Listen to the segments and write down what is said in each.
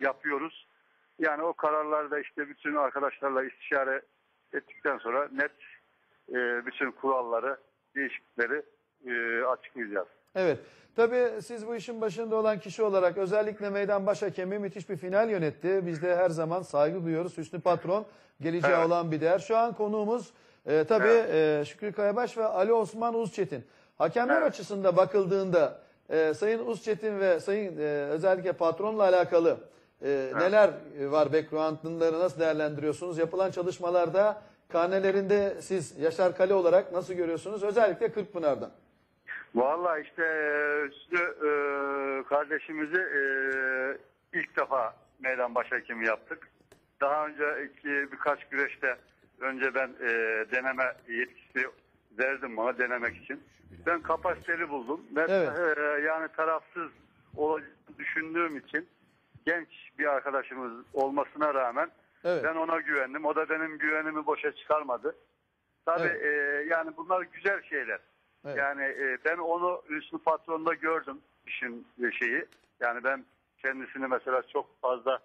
yapıyoruz. Yani o kararlarda işte bütün arkadaşlarla istişare ettikten sonra net e, bütün kuralları, değişiklikleri e, açıklayacağız. Evet. Tabii siz bu işin başında olan kişi olarak özellikle meydan baş hakemi müthiş bir final yönetti. Biz de her zaman saygı duyuyoruz. Hüsnü Patron geleceği Evet. olan bir değer. Şu an konuğumuz e, tabii e, Şükrü Kayabaş ve Ali Osman Uzçetin. Hakemler Evet. açısında bakıldığında e, Sayın Uzçetin ve Sayın e, özellikle patronla alakalı e, neler e, var background'ları nasıl değerlendiriyorsunuz? Yapılan çalışmalarda karnelerinde siz Yaşar Kale olarak nasıl görüyorsunuz? Özellikle Kırkpınar'dan. Vallahi işte e, Hüsnü e, kardeşimizi e, ilk defa meydan başhekimi yaptık. Daha önce iki, birkaç güreşte önce ben e, deneme yetkisi verdim bana denemek için. Ben kapasiteli buldum. Ben Evet. e, yani tarafsız olacağını düşündüğüm için genç bir arkadaşımız olmasına rağmen Evet. ben ona güvendim. O da benim güvenimi boşa çıkarmadı. Tabii Evet. e, yani bunlar güzel şeyler. Evet. Yani e, ben onu Hüsnü Patron'da gördüm işin e, şeyi. Yani ben kendisini mesela çok fazla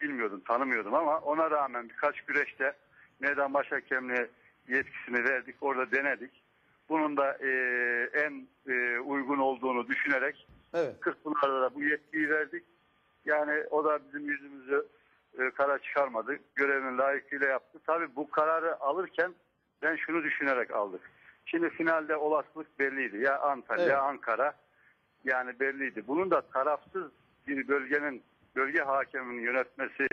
bilmiyordum, tanımıyordum ama ona rağmen birkaç güreşte meydan baş hakemliği yetkisini verdik, orada denedik. Bunun da e, en e, uygun olduğunu düşünerek Evet. Kırkpınar'da da bu yetkiyi verdik. Yani o da bizim yüzümüzü e, kara çıkarmadı. Görevini layıkıyla yaptı. Tabii bu kararı alırken ben şunu düşünerek aldık. Şimdi finalde olasılık belliydi. Ya Antalya Evet. ya Ankara yani belliydi. Bunun da tarafsız bir bölgenin bölge hakeminin yönetmesi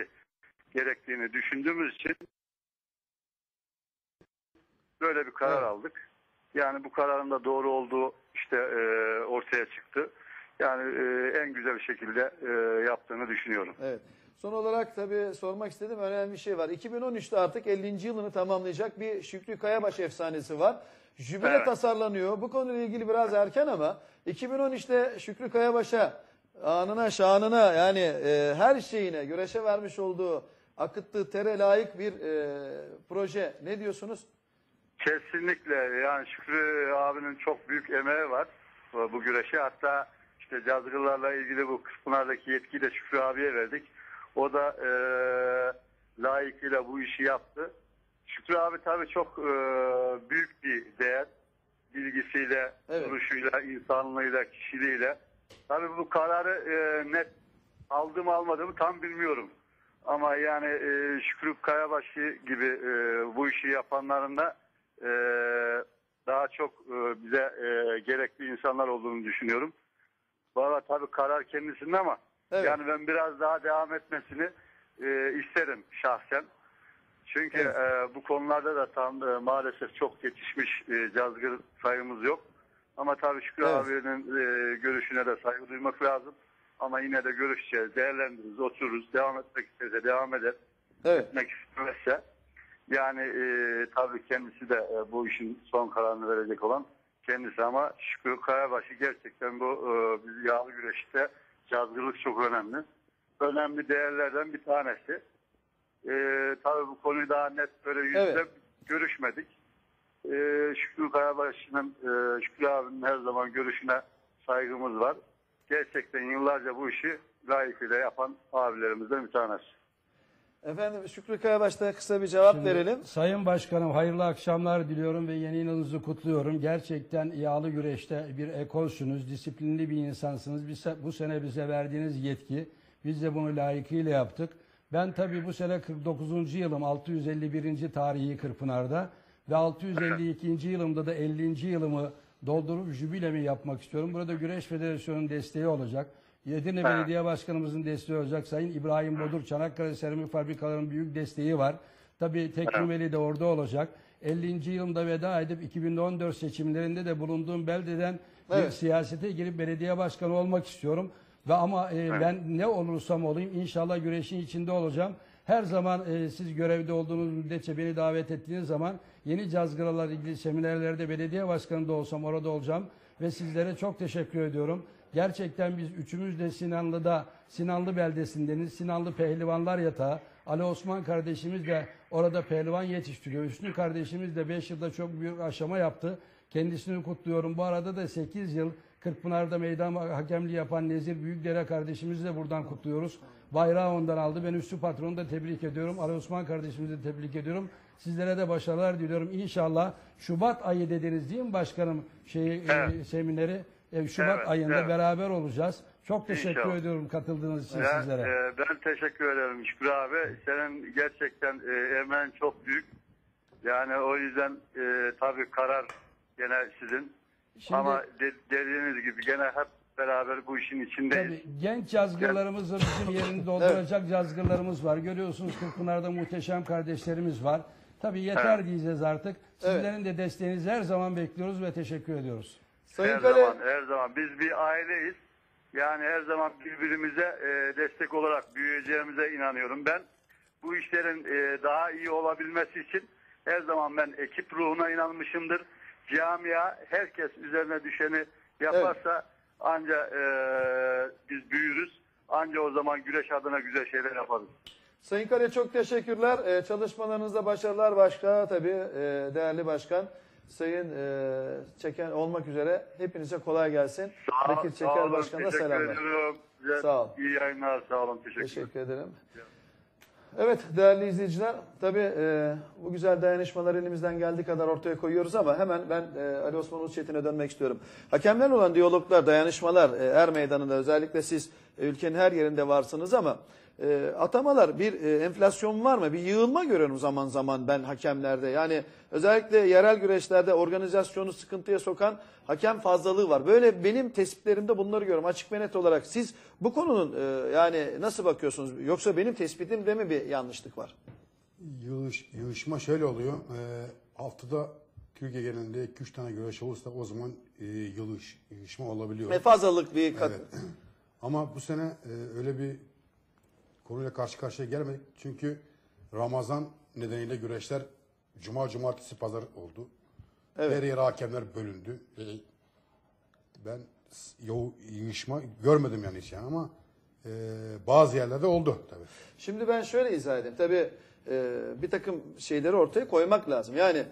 gerektiğini düşündüğümüz için böyle bir karar Evet. aldık. Yani bu kararın da doğru olduğu işte e, ortaya çıktı. Yani e, en güzel şekilde e, yaptığını düşünüyorum. Evet. Son olarak tabii sormak istediğim önemli bir şey var. 2013'te artık 50. yılını tamamlayacak bir Şükrü Kayabaş efsanesi var. Jübile Evet. tasarlanıyor. Bu konuyla ilgili biraz erken ama 2013'te Şükrü Kayabaş'a anına şanına yani e, her şeyine güreşe vermiş olduğu akıttığı tere layık bir e, proje. Ne diyorsunuz? Kesinlikle yani Şükrü abinin çok büyük emeği var bu güreşe. Hatta işte cazgırlarla ilgili bu Kırkpınar'daki yetkiyi de Şükrü abiye verdik. O da e, layıkıyla bu işi yaptı. Şükrü abi tabii çok e, büyük bir değer. Bilgisiyle, Evet. duruşuyla, insanlığıyla, kişiliğiyle. Tabii bu kararı e, net aldım almadığımı tam bilmiyorum. Ama yani e, Şükrü Kayabaşı gibi e, bu işi yapanların da e, daha çok e, bize e, gerekli insanlar olduğunu düşünüyorum. Valla tabii karar kendisinde ama Evet. yani ben biraz daha devam etmesini e, isterim şahsen. Çünkü Evet. e, bu konularda da tam e, maalesef çok yetişmiş e, cazgır sayımız yok. Ama tabii Şükrü Evet. abinin e, görüşüne de saygı duymak lazım. Ama yine de görüşeceğiz, değerlendiririz, otururuz. Devam etmek isterse devam eder. Evet. Etmek istemezse yani e, tabii kendisi de e, bu işin son kararını verecek olan kendisi ama Şükrü Kayabaşı gerçekten bu e, yağlı güreşte cazgırlık çok önemli. Önemli değerlerden bir tanesi. E, tabii bu konuyu daha net böyle yüzde Evet. görüşmedik. E, Şükrü Kayabaşı'nın, e, Şükrü abinin her zaman görüşüne saygımız var. Gerçekten yıllarca bu işi layıkıyla yapan abilerimizden bir tanesi. Efendim Şükrü Kayabaş'ta kısa bir cevap Şimdi, verelim. Sayın Başkanım hayırlı akşamlar diliyorum ve yeni yılınızı kutluyorum. Gerçekten yağlı güreşte bir ekolsünüz, disiplinli bir insansınız. Biz, bu sene bize verdiğiniz yetki, biz de bunu layıkıyla yaptık. Ben tabii bu sene 49. yılım 651. tarihi Kırpınar'da ve 652. yılımda da 50. yılımı doldurup jübilemi yapmak istiyorum. Burada Güreş Federasyonu'nun desteği olacak. Edirne Ha. Belediye Başkanımızın desteği olacak. Sayın İbrahim Bodur, Çanakkale Seramik Fabrikaları'nın büyük desteği var. Tabii Teknimeli de orada olacak. 50. yılımda veda edip 2014 seçimlerinde de bulunduğum beldeden bir Evet. siyasete girip belediye başkanı olmak istiyorum. Ve ama e, ben ne olursam olayım inşallah güreşin içinde olacağım. Her zaman e, siz görevde olduğunuz müddetçe beni davet ettiğiniz zaman yeni cazgıralar ilgili seminerlerde belediye başkanı da olsam orada olacağım. Ve sizlere çok teşekkür ediyorum. Gerçekten biz üçümüz de Sinanlı'da, Sinanlı beldesindeniz. Sinanlı Pehlivanlar Yatağı. Ali Osman kardeşimiz de orada pehlivan yetiştiriyor. Hüsnü kardeşimiz de 5 yılda çok büyük aşama yaptı. Kendisini kutluyorum. Bu arada da 8 yıl Kırkpınar'da meydan hakemliği yapan Nezir Büyükdere kardeşimizi de buradan kutluyoruz. Bayrağı ondan aldı. Ben üstü patronu da tebrik ediyorum. Ali Osman kardeşimizi de tebrik ediyorum. Sizlere de başarılar diliyorum. İnşallah Şubat ayı dediniz değil mi başkanım şey e, Evet. semineri? E, Şubat Evet, ayında evet. beraber olacağız. Çok teşekkür İnşallah. ediyorum katıldığınız için Ben, sizlere. e, ben teşekkür ederim Şükrü abi. Senin gerçekten e, emeğin çok büyük. Yani o yüzden e, tabii karar gene sizin. Şimdi- Ama de- dediğiniz gibi gene hep beraber bu işin içindeyiz. Tabii genç yazgırlarımız da bizim yerini dolduracak yazgırlarımız var. Görüyorsunuz Kırkpınar'da muhteşem kardeşlerimiz var. Tabii yeter Evet. diyeceğiz artık. Sizlerin de desteğinizi her zaman bekliyoruz ve teşekkür ediyoruz. Sayın her Kale, zaman, her zaman. Biz bir aileyiz. Yani her zaman birbirimize e, destek olarak büyüyeceğimize inanıyorum. Ben bu işlerin e, daha iyi olabilmesi için her zaman ben ekip ruhuna inanmışımdır. Camia herkes üzerine düşeni yaparsa anca e, biz büyürüz. Anca o zaman güreş adına güzel şeyler yaparız. Sayın Kale çok teşekkürler. Ee, çalışmalarınızda başarılar başka tabii e, değerli başkan. Sayın e, Çeken olmak üzere hepinize kolay gelsin. Sağ- Bekir sağ Çeker olun, Başkan'a selamlar. ediyorum. Sağ ol. İyi yayınlar. Sağ olun. Teşekkür, Teşekkür ederim. Evet değerli izleyiciler tabii e, bu güzel dayanışmaları elimizden geldiği kadar ortaya koyuyoruz ama hemen ben e, Ali Osman Uçetin'e dönmek istiyorum. Hakemlerle olan diyaloglar, dayanışmalar e, er meydanında özellikle siz e, ülkenin her yerinde varsınız ama e, atamalar bir e, enflasyon var mı? Bir yığılma görüyorum zaman zaman ben hakemlerde. Yani özellikle yerel güreşlerde organizasyonu sıkıntıya sokan hakem fazlalığı var. Böyle benim tespitlerimde bunları görüyorum açık ve net olarak. Siz bu konunun e, yani nasıl bakıyorsunuz? Yoksa benim tespitimde mi bir yanlışlık var? Yığış, yığışma şöyle oluyor. Ee, haftada Türkiye genelinde 2-3 tane güreş olursa o zaman e, yığış, yığışma olabiliyor. E, fazlalık bir kat. Evet. Ama bu sene e, öyle bir konuyla karşı karşıya gelmedik. Çünkü Ramazan nedeniyle güreşler Cuma, Cumartesi, Pazar oldu. Evet. Her yere hakemler bölündü. Ben yo- yığışma görmedim yani hiç yani ama e, bazı yerlerde oldu tabii. Şimdi ben şöyle izah edeyim. Tabii e, bir takım şeyleri ortaya koymak lazım. Yani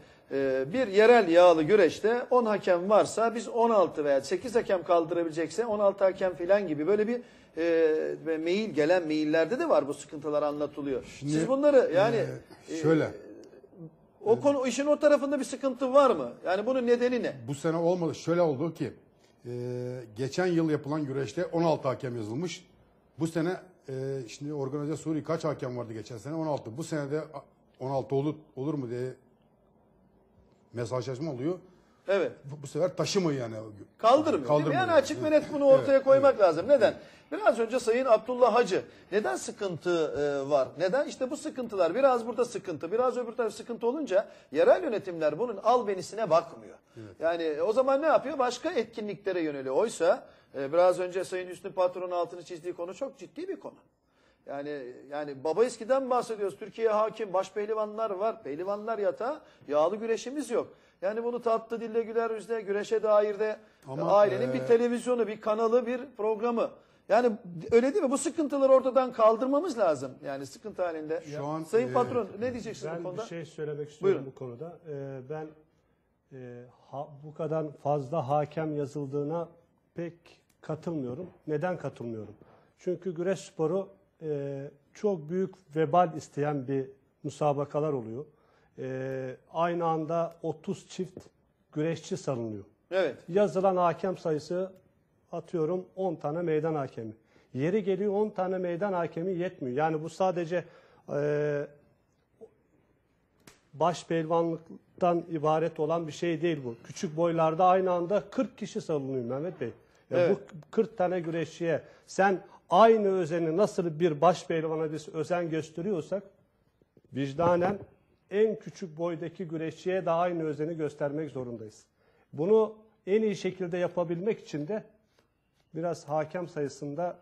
bir yerel yağlı güreşte 10 hakem varsa biz 16 veya 8 hakem kaldırabilecekse 16 hakem falan gibi böyle bir e, mail gelen maillerde de var bu sıkıntılar anlatılıyor. Siz bunları yani E, şöyle o konu işin o tarafında bir sıkıntı var mı? Yani bunun nedeni ne? Bu sene olmadı. Şöyle oldu ki e, geçen yıl yapılan güreşte 16 hakem yazılmış. Bu sene e, şimdi organize Suriye kaç hakem vardı geçen sene? 16. Bu sene de 16 olur, olur mu diye mesajlaşma oluyor. Evet. Bu, bu sefer taşımıyor yani. Kaldırmıyor. Kaldırmıyor. Yani açık ve net bunu ortaya Evet, koymak lazım. Neden? Biraz önce Sayın Abdullah Hacı neden sıkıntı e, var? Neden? İşte bu sıkıntılar biraz burada sıkıntı, biraz öbür taraf sıkıntı olunca yerel yönetimler bunun albenisine bakmıyor. Yani e, o zaman ne yapıyor? Başka etkinliklere yöneliyor. Oysa e, biraz önce Sayın Hüsnü Patron'un altını çizdiği konu çok ciddi bir konu. Yani yani baba eskiden bahsediyoruz. Türkiye hakim, baş pehlivanlar var. Pehlivanlar yatağı, yağlı güreşimiz yok. Yani bunu tatlı dille güler yüzle güreşe dair de Ama, ailenin e, bir televizyonu, bir kanalı, bir programı. Yani öyle değil mi? Bu sıkıntıları ortadan kaldırmamız lazım. Yani sıkıntı halinde. Şu an, Sayın e, Patron ne diyeceksiniz bu Ben konuda? bir şey söylemek istiyorum Buyurun. bu konuda. Ee, ben e, ha- bu kadar fazla hakem yazıldığına pek katılmıyorum. Neden katılmıyorum? Çünkü güreş sporu e, çok büyük vebal isteyen bir müsabakalar oluyor. E, aynı anda 30 çift güreşçi salınıyor. Evet. Yazılan hakem sayısı atıyorum 10 tane meydan hakemi. Yeri geliyor 10 tane meydan hakemi yetmiyor. Yani bu sadece e, baş pehlivanlıktan ibaret olan bir şey değil bu. Küçük boylarda aynı anda 40 kişi salınıyor Mehmet Bey. Ya Evet. Bu 40 tane güreşçiye sen aynı özeni nasıl bir baş pehlivana biz özen gösteriyorsak vicdanen en küçük boydaki güreşçiye de aynı özeni göstermek zorundayız. Bunu en iyi şekilde yapabilmek için de biraz hakem sayısında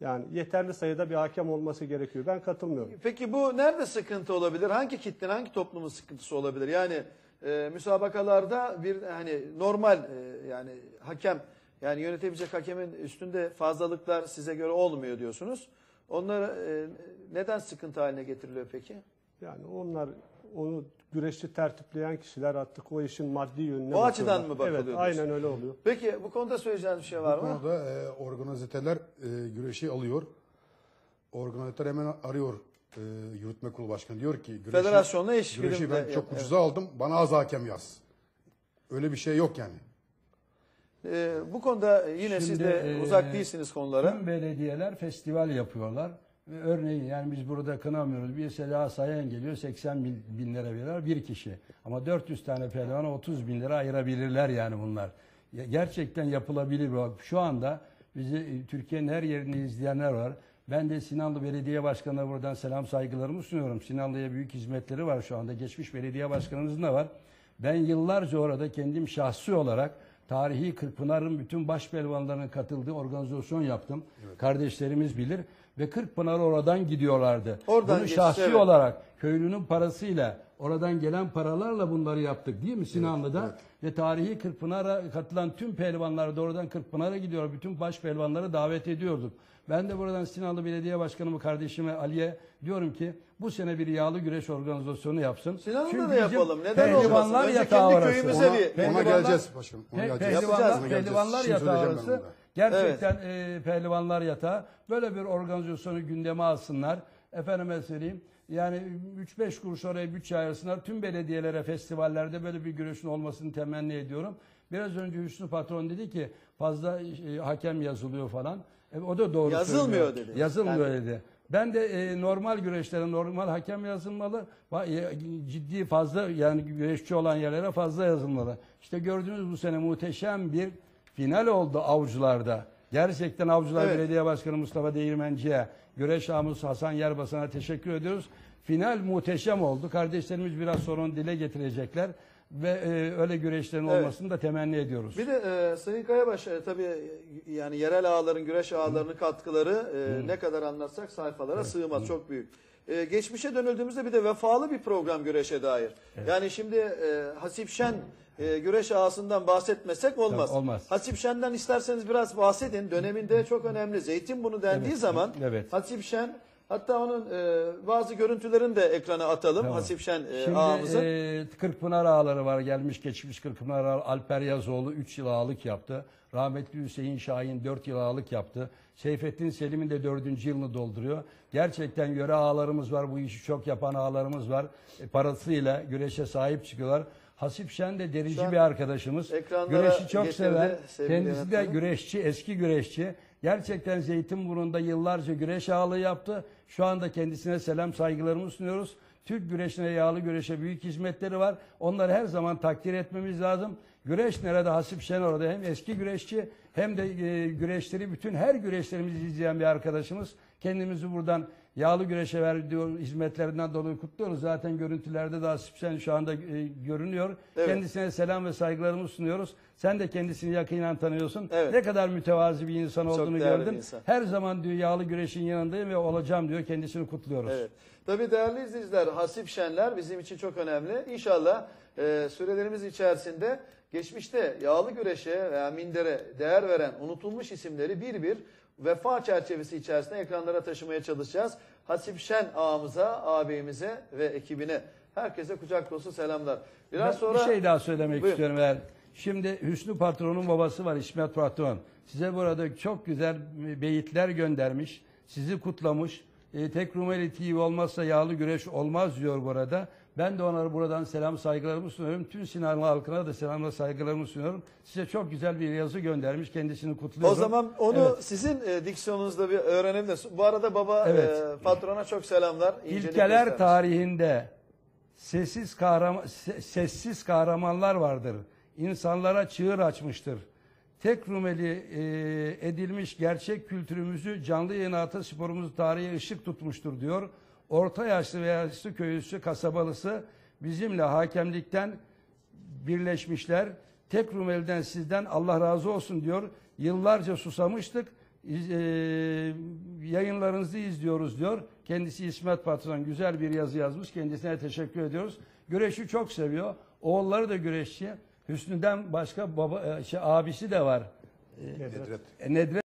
yani yeterli sayıda bir hakem olması gerekiyor. Ben katılmıyorum. Peki bu nerede sıkıntı olabilir? Hangi kitlenin, hangi toplumun sıkıntısı olabilir? Yani e, müsabakalarda bir hani normal e, yani hakem yani yönetebilecek hakemin üstünde fazlalıklar size göre olmuyor diyorsunuz. Onları e, neden sıkıntı haline getiriliyor peki? Yani onlar onu güreşçi tertipleyen kişiler artık o işin maddi yönüne O açıdan mı bakılıyor Evet, diyorsun? aynen öyle oluyor. Peki bu konuda söyleyeceğiniz bir şey var Bu mı? konuda e, organizeteler e, güreşi alıyor. organizatör hemen arıyor e, yürütme kurulu başkanı. Diyor ki güreşi, Federasyonla iş güreşi birimde ben çok ucuza aldım. Bana az hakem yaz. Öyle bir şey yok yani. Ee, bu konuda yine siz Şimdi, de e, uzak değilsiniz konulara. Tüm belediyeler festival yapıyorlar. Ve örneğin yani biz burada kınamıyoruz. Bir Sela Sayan geliyor 80 bin, bin lira veriyor bir kişi. Ama 400 tane pehlivana 30 bin lira ayırabilirler yani bunlar. Gerçekten yapılabilir. Şu anda bizi e, Türkiye'nin her yerinde izleyenler var. Ben de Sinanlı Belediye Başkanı'na buradan selam saygılarımı sunuyorum. Sinanlı'ya büyük hizmetleri var şu anda. Geçmiş belediye başkanımızın da var. Ben yıllarca orada kendim şahsi olarak tarihi Kırkpınar'ın bütün baş pelvanlarının katıldığı organizasyon yaptım. Kardeşlerimiz bilir ve Kırkpınar oradan gidiyorlardı. Oradan Bunu şahsi evet. olarak köylünün parasıyla oradan gelen paralarla bunları yaptık değil mi Sinanlı'da? Ve tarihi Kırkpınar'a katılan tüm pehlivanlar da oradan Kırkpınar'a gidiyor. Bütün baş pehlivanları davet ediyorduk. Ben de buradan Sinanlı Belediye Başkanımı kardeşime Ali'ye diyorum ki bu sene bir yağlı güreş organizasyonu yapsın. Sinanlı'da Çünkü da bizim yapalım. Neden olmasın? pehlivanlar Önce yatağı kendi orası. köyümüze Ona, bir- ona pehlivanlar- geleceğiz başkanım. Ona Pe- geleceğiz. Pehlivanlar, geleceğiz. pehlivanlar Şimdi yatağı söyleyeceğim ben arası. bunu da. Gerçekten e, pehlivanlar yatağı. Böyle bir organizasyonu gündeme alsınlar. Efendime söyleyeyim. Yani 3-5 kuruş oraya bütçe ayırsınlar. Tüm belediyelere, festivallerde böyle bir güreşin olmasını temenni ediyorum. Biraz önce Hüsnü Patron dedi ki fazla e, hakem yazılıyor falan. E, o da doğru Yazılmıyor söylüyor. dedi. Yazılmıyor Yani- dedi. Ben de e, normal güreşlere normal hakem yazılmalı. E, Ciddi fazla yani güreşçi olan yerlere fazla yazılmalı. İşte gördüğünüz bu sene muhteşem bir final oldu avcılarda. Gerçekten Avcılar Evet. Belediye Başkanı Mustafa Değirmenci'ye, güreş ağamız Hasan Yerbasan'a teşekkür ediyoruz. Final muhteşem oldu. Kardeşlerimiz biraz sonra onu dile getirecekler ve e, öyle güreşlerin Evet. olmasını da temenni ediyoruz. Bir de e, Sayın Kayabaş e, tabii e, yani yerel ağların, güreş ağlarının katkıları e, ne kadar anlatsak sayfalara sığmaz. Çok büyük. E, geçmişe dönüldüğümüzde bir de vefalı bir program güreşe dair. Yani şimdi e, Hasip Şen e, güreş ağasından bahsetmesek olmaz. Tabii, olmaz. Hasip Şen'den isterseniz biraz bahsedin. Döneminde çok önemli. Zeytinburnu dendiği Evet, zaman evet. Hasip Şen hatta onun e, bazı görüntülerini de ekrana atalım. Tamam. Hasip Şen e, Şimdi ağamızın. e, Kırkpınar ağaları var. Gelmiş geçmiş Kırkpınar ağaları. Alper Yazoğlu 3 yıl ağalık yaptı. Rahmetli Hüseyin Şahin 4 yıl ağalık yaptı. Seyfettin Selim'in de 4. yılını dolduruyor. Gerçekten yöre ağalarımız var. Bu işi çok yapan ağalarımız var. E, parasıyla güreşe sahip çıkıyorlar. Hasip Şen de derici bir arkadaşımız. Güreşi çok sever. Kendisi de güreşçi, eski güreşçi. Gerçekten Zeytinburnu'nda yıllarca güreş ağalığı yaptı. Şu anda kendisine selam saygılarımı sunuyoruz. Türk güreşine, yağlı güreşe büyük hizmetleri var. Onları her zaman takdir etmemiz lazım. Güreş nerede? Hasip Şen orada. Hem eski güreşçi hem de e, güreşleri bütün her güreşlerimizi izleyen bir arkadaşımız. Kendimizi buradan yağlı güreşe verdiği hizmetlerinden dolayı kutluyoruz. Zaten görüntülerde de Hasip Şen şu anda e, görünüyor. Evet. Kendisine selam ve saygılarımı sunuyoruz. Sen de kendisini yakinen tanıyorsun. Evet. Ne kadar mütevazi bir insan Çok olduğunu gördüm. insan. Her zaman diyor yağlı güreşin yanındayım ve olacağım diyor. Kendisini kutluyoruz. Evet. Tabii değerli izleyiciler, Hasip Şenler bizim için çok önemli. İnşallah e, sürelerimiz içerisinde geçmişte yağlı güreşe veya mindere değer veren unutulmuş isimleri bir bir vefa çerçevesi içerisinde ekranlara taşımaya çalışacağız. Hasip Şen ağamıza, ağabeyimize ve ekibine herkese kucak dolusu selamlar. Biraz Ben sonra bir şey daha söylemek Buyurun. istiyorum eğer. Şimdi Hüsnü Patron'un babası var İsmet Patron. Size burada çok güzel beyitler göndermiş. Sizi kutlamış. E, tek Rumeli TV olmazsa yağlı güreş olmaz diyor burada. Ben de ona buradan selam saygılarımı sunuyorum. Tüm Sinanlı halkına da selamla saygılarımı sunuyorum. Size çok güzel bir yazı göndermiş. Kendisini kutluyorum. o zaman onu Evet. sizin e, diksiyonunuzda bir öğrenelim de. Bu arada baba Evet. e, patrona çok selamlar. İlkeler tarihinde sessiz kahraman sessiz kahramanlar vardır. İnsanlara çığır açmıştır. Tek Rumeli e, edilmiş gerçek kültürümüzü canlı yayın atı sporumuzu tarihe ışık tutmuştur diyor. Orta yaşlı veya yaşlı köylüsü kasabalısı bizimle hakemlikten birleşmişler. Tek Rumeli'den sizden Allah razı olsun diyor. Yıllarca susamıştık. E, yayınlarınızı izliyoruz diyor. Kendisi İsmet Patron güzel bir yazı yazmış. Kendisine teşekkür ediyoruz. Güreşi çok seviyor. Oğulları da güreşçi. Hüsnü'den başka baba e, şey, abisi de var. Nedret. E, Nedret